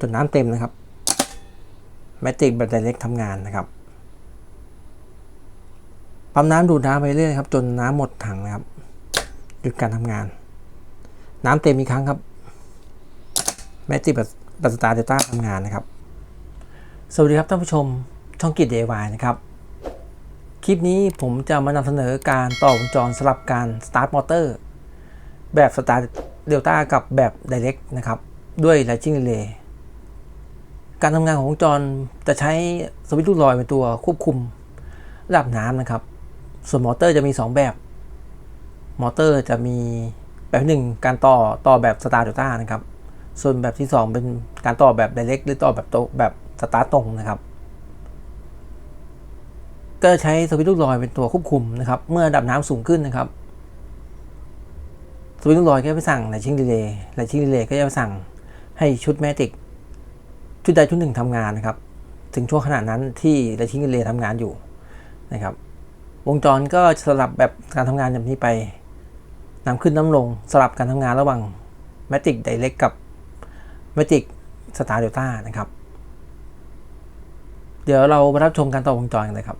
จนน้ำเต็มนะครับแมจิกแบบไดเรกทำงานนะครับปั๊มน้ำดูดน้ำไปเรื่อยครับจนน้ำหมดถังนะครับหยุดการทำงาน น้ำเต็มอีกครั้งครับแมจิกแบบแบบสตาร์เดต้าทำงานนะครับ สวัสดีครับท่านผู้ชมช่องกิจเดวายนะครับ คลิปนี้ผมจะมานำเสนอการต่อวงจรสลับการ Start Motor แบบ Start Delta กับแบบ Direct นะครับ ด้วย Lightning Relay การทำงานของวงจรจะใช้สวิตช์ลูกลอยเป็นตัวควบคุมระดับน้ำนะครับ ส่วนมอเตอร์จะมี 2 แบบ มอเตอร์จะมีแบบที่หนึ่งการต่อต่อแบบ Start Delta นะครับ ส่วนแบบที่ 2 เป็นการต่อแบบ Direct หรือต่อแบบโตแบบสตาร์ตรงนะครับ ก็ใช้สวิตช์ลูกลอยเป็นตัวควบคุมนะครับ เมื่อระดับน้ำสูงขึ้นนะครับ สวิตช์ลูกลอยก็ไปสั่งไลชิ่งดีเลย์ไลชิ่งดีเลย์ก็จะไปสั่งให้ชุดแมติก ชุดใดชุดหนึ่งทำงานนะครับ ถึงช่วงขณะนั้นที่ไลชิ่งเลย์ทำงานอยู่นะครับ วงจรก็สลับแบบการทำงานแบบนี้ไปน้ำขึ้นน้ำลงสลับการทำงานระหว่างแมติกไดเรกกับแมติกสตาร์เดลต้านะครับ เดี๋ยวเรามารับชมการต่อวงจรกันเลยครับ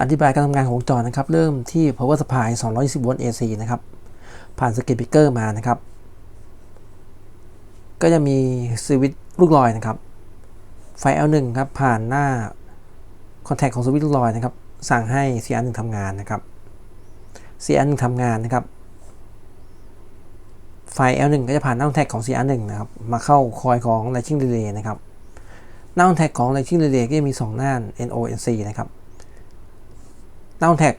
อธิบายการทำงานของวงจรนะครับ เริ่มที่ power supply 220 โวลต์ AC นะครับ ผ่านสกิปปิเกอร์มานะครับ ก็จะมีสวิตช์ลูกลอยนะครับ ไฟ L1 ครับ ผ่านหน้าคอนแทคของสวิตช์ลูกลอยนะครับ สั่งให้ CR1 ทำงานนะครับ CR1 ทำงานนะครับ ไฟ L1 ก็จะผ่านหน้าคอนแทคของ CR1 นะครับ มาเข้าคอยของ Lighting Relay นะครับ หน้าคอนแทคของ Lighting Relay ก็จะมี 2 หน้า NO NC นะครับ หน้าคอนแทค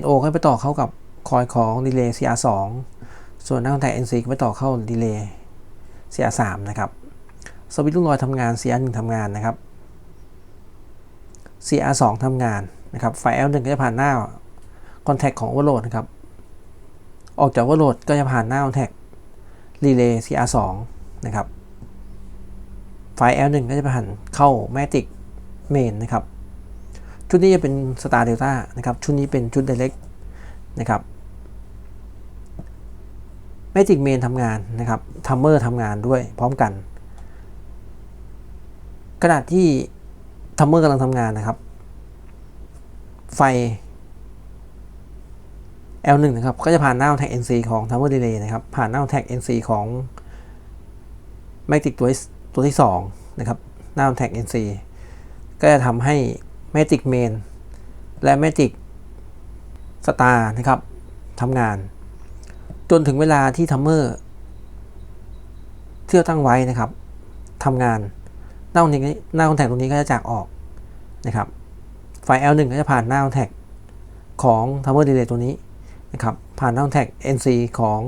NO ก็ไปต่อเข้ากับคอยของ Relay CR2 ส่วนหน้าคอนแทค NC ก็ไปต่อเข้า Relay CR3 นะครับ สวิตช์ลูกลอยทำงาน CR1 ทำงานนะครับ CR2 ทำงานนะครับ ไฟ L1 ก็จะผ่านหน้าคอนแทคของ Overload นะครับ ออกจาก Overload ก็จะผ่านหน้าคอนแทค Relay CR2 นะครับ ไฟ L1 ก็จะผ่านเข้า Matic Main นะครับ ชุดนี้จะเป็น Star Delta นะครับ ชุดนี้เป็นชุด Direct นะครับ Magic Main ทำงานนะครับ Timer ทำงานด้วยพร้อมกัน ขณะที่ Timer กำลังทำงานนะครับ ไฟ L1 นะครับก็จะผ่านหน้าแท็ก NC ของ Timer Relay นะครับ ผ่านหน้าแท็ก NC ของ Magic ตัวตัวที่ 2 นะครับหน้าแท็ก NC ก็จะทำให้ Magic Main และ Magic Star นะครับทำงาน จนถึงเวลาที่ทัมเมอร์ที่เราตั้งไว้นะครับทำงานหน้าคอนแทคหน้าคอนแทคตรงนี้ก็จะจากออกนะครับไฟ L1 ก็จะผ่านหน้าคอนแทคของ Timer Relay ตัวนี้นะครับ ผ่านหน้าคอนแทค NC ของ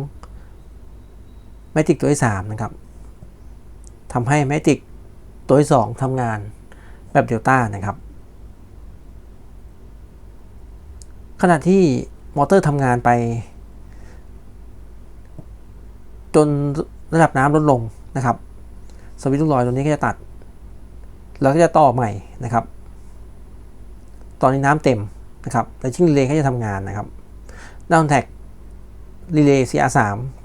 Magic ตัวที่3นะครับทำให้ Magic ตัวที่2ทำงานแบบเดลต้านะครับ ขณะที่มอเตอร์ทำงานไป จนระดับน้ำลดลงนะครับ สวิตช์ลูกลอยตัวนี้ก็จะตัด แล้วก็จะต่อใหม่นะครับ ตอนนี้น้ำเต็มนะครับ แต่ชิ่งรีเลย์ก็จะทำงานนะครับดาวน์แท็กรีเลย์ CR3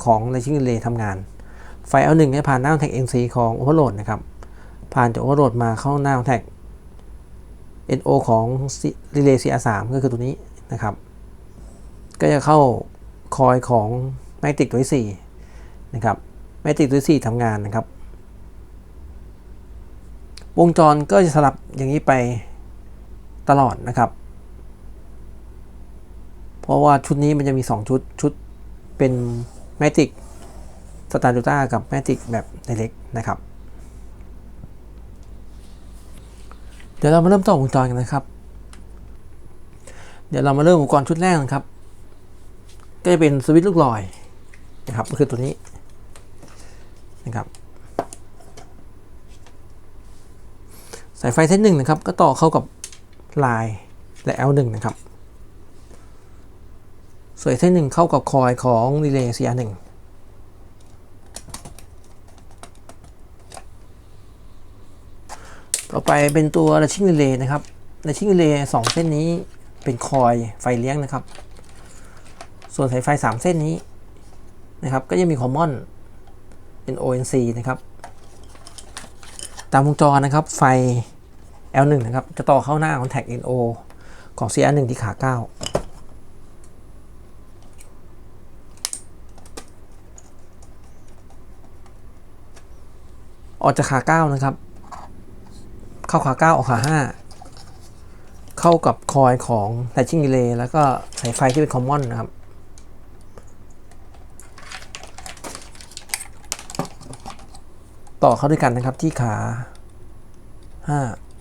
ของในชิ่งรีเลย์ทำงาน ไฟ L1 จะผ่านหน้าแท็ก NC ของ Overload นะครับ ผ่านจาก Overload มาเข้าหน้าแท็ก NO ของ Relay CR3 ก็คือตัวนี้นะครับ ก็จะเข้าคอยของ Matic ตัวที่4 นะครับ Matic ตัวที่4ทำงานนะครับ วงจรก็จะสลับอย่างนี้ไปตลอดนะครับ เพราะว่าชุดนี้มันจะมี 2 ชุด ชุดเป็น Matic Star Delta กับ Matic แบบ Direct นะครับ เดี๋ยวเรามาเริ่มต่อวงจรกันนะครับ เดี๋ยวเรามาเริ่มอุปกรณ์ชุดแรกนะครับ ก็จะเป็นสวิตช์ลูกลอยนะครับก็คือตัวนี้ นะครับ สายไฟเส้นหนึ่งนะครับ ก็ต่อเข้ากับลายและ L1 นะครับส่วนเส้นหนึ่งเข้ากับคอยของรีเลย์ CR1 ต่อไปเป็นตัวระชิ่งรีเลย์นะครับระชิ่งรีเลย์สองเส้นนี้เป็นคอยไฟเลี้ยงนะครับ ส่วนสายไฟ 3 เส้นนี้นะครับ ก็จะมีคอมมอน NONC นะครับ ตามวงจรนะครับ ไฟ L1 นะครับ จะต่อเข้าหน้า Contact NO ของ CR1 ที่ขา 9ออกจากขา 9 นะครับ เข้าขา 9 ออกขา 5 เข้ากับคอยของ Latching Relay แล้วก็สายไฟที่เป็น Common นะครับ ต่อเข้าด้วยกันนะครับที่ขา5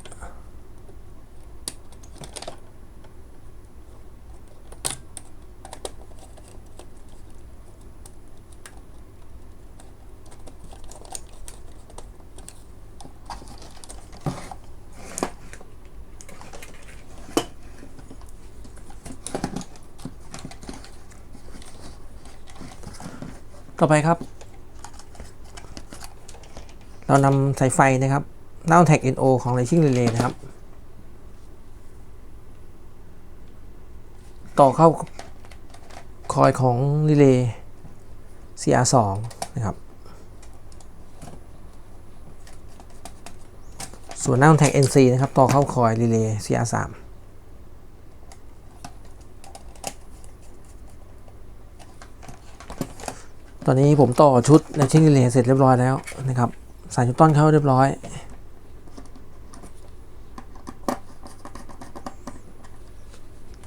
ต่อไปครับ เรานำสายไฟนะครับน้าแท็ก NO ของ Lightning Relay นะครับ ต่อเข้าคอยของ Relay CR2 นะครับ ส่วนหน้าแท็ก NC นะครับ ต่อเข้าคอย Relay CR3 ตอนนี้ผมต่อชุดในชิ้นรีเลย์เสร็จเรียบร้อยแล้วนะครับ ใส่ชุดต้นเข้าเรียบร้อย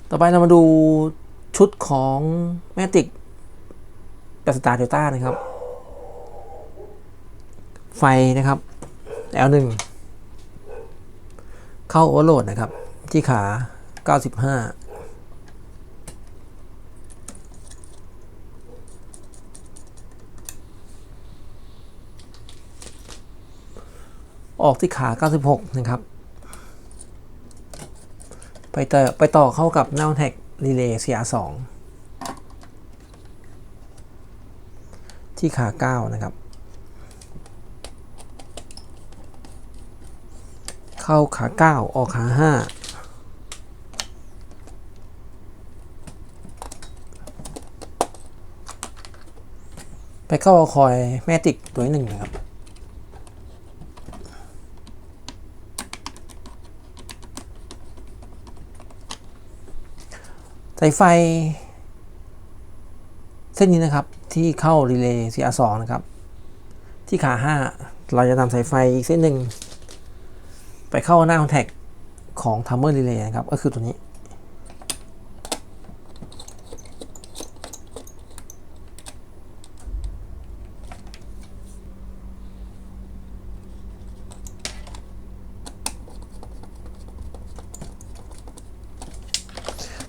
ต่อไปเรามาดูชุดของแมติกกับสตาร์เดลต้านะครับ ไฟนะครับ L1 เข้าโอเวอร์โหลดนะครับ ที่ขา 95 ออกที่ขา 96 นะครับ ไปต่อไปต่อเข้ากับ n o w t e c Relay CR2 ที่ขา 9 นะครับ เข้าขา 9 ออกขา 5ไปเข้าคอยแมติกตัวหนึ่งนะครับ สายไฟ เส้นนี้นะครับที่เข้ารีเลย์ CR2 นะครับ ที่ขา 5 เราจะนำสายไฟอีกเส้นหนึ่ง ไปเข้าหน้าคอนแทคของทัมเมอร์รีเลย์นะครับ ก็คือตัวนี้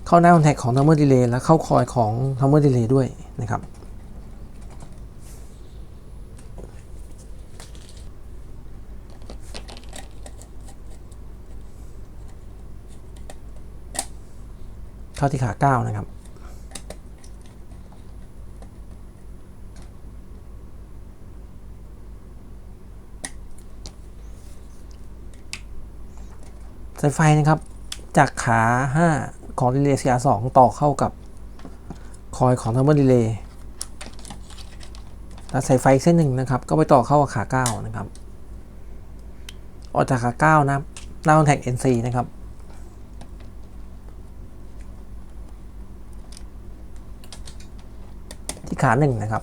เข้าหน้าคอนแทคของ Timer Relay และเข้าคอยของ Timer Relay ด้วยนะครับเข้าที่ขา 9 นะครับ สายไฟนะครับ จากขา 5 ของ Relay CR2 ต่อเข้ากับคอยของ Timer Relay แล้วสายไฟเส้นหนึ่งนะครับ ก็ไปต่อเข้ากับขา9นะครับ ออกจากขา9นะครับหน้าคอนแทค NC นะครับที่ขา1นะครับ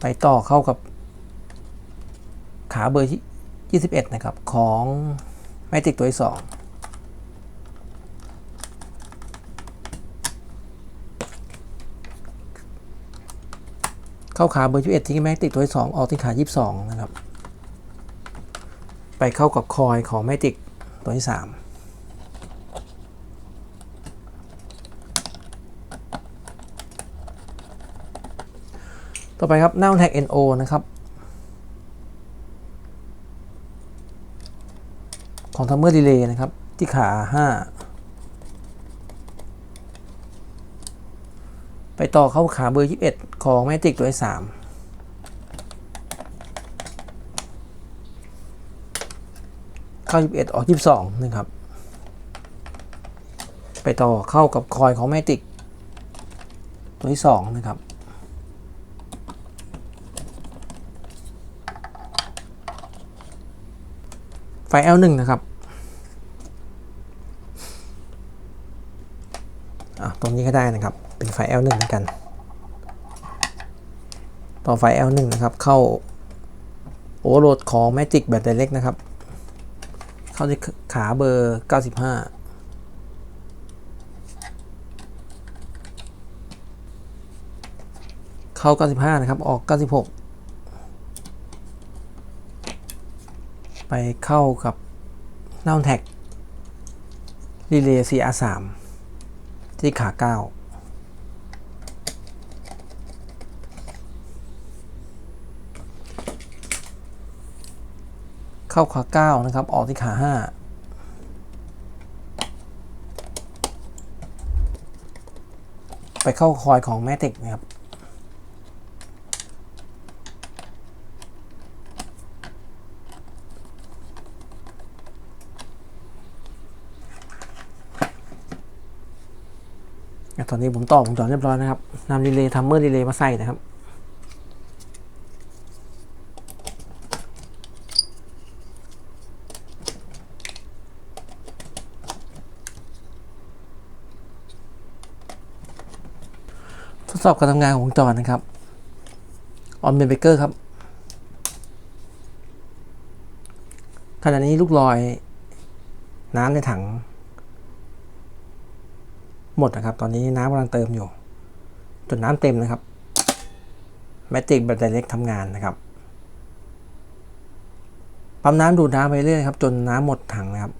ไปต่อเข้ากับขาเบอร์ที่ 21 นะครับ ของแมติกตัวที่2เข้าขาเบอร์21ที่แมติกตัวที่2ออกที่ขา 22 นะครับ ไปเข้ากับคอยของแมติกตัวที่ 3ต่อไปครับหน้าแท็ก NO นะครับ ของ Timer Relay นะครับ ที่ขา 5 ไปต่อเข้าขาเบอร์ 21 ของ Matic ตัวที่3เข้า21 ออก 22 นะครับ ไปต่อเข้ากับคอยของ Matic ตัวที่สองนะครับ ไฟ L1 นะครับตรงนี้ก็ได้นะครับ เป็นไฟ L1 เหมือนกัน ต่อไฟ L1 นะครับ เข้าโอเวอร์โหลดของ Magic แบบ Direct นะครับ เข้าที่ขาเบอร์ 95เข้า 95 นะครับ ออก 96 ไปเข้ากับน่าแท็กรีเลย์ CR3 ที่ขา9เข้าขา 9 นะครับ ออกที่ขา 5 ไปเข้าคอยของ Matic นะครับ อะตอนนี้ผมต่อวงจรเรียบร้อยนะครับนำรีเลย์ทัมเมอร์รีเลย์มาใส่นะครับทดสอบการทำงานของวงจรนะครับออนเบนเบเกอร์ครับขณะนี้ลูกลอยน้ำในถัง หมดนะครับ ตอนนี้น้ำกำลังเติมอยู่ จนน้ำเต็มนะครับแมจิกแบตเตอรี่ทำงานนะครับปั๊มน้ำดูดน้ำไปเรื่อยครับ จนน้ำหมดถังนะครับ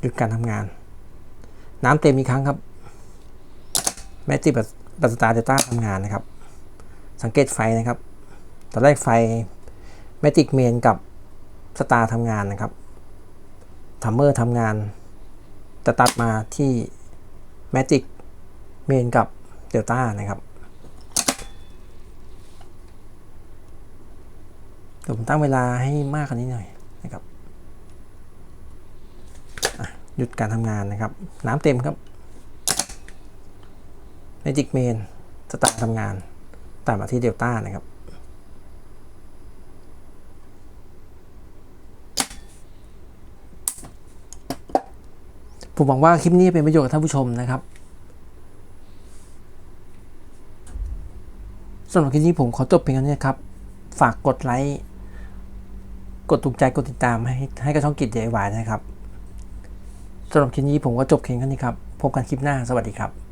หยุดการทำงาน น้ำเต็มอีกครั้งครับแมจิกแบตสตาร์เดต้าทำงานนะครับ สังเกตไฟนะครับ ตอนแรกไฟแมจิกเมนกับสตาร์ทำงานนะครับทัมเมอร์ทำงานจะตัดมาที่ Magic เมนกับ Delta นะครับเดี๋ยวผมตั้งเวลาให้มากกว่านี้หน่อยนะครับหยุดการทำงานนะครับ น้ำเต็มครับ Magic Main สตาร์ททำงานตัดมาที่ Delta นะครับ ผมหวังว่าคลิปนี้เป็นประโยชน์กับท่านผู้ชมนะครับสำหรับคลิปนี้ผมขอจบเพียงเท่านี้ครับ ฝากกดไลค์ กดถูกใจ กดติดตามให้ให้กับช่องกิจเดวายนะครับสำหรับคลิปนี้ผมก็จบเพียงเท่านี้ครับ พบกันคลิปหน้า สวัสดีครับ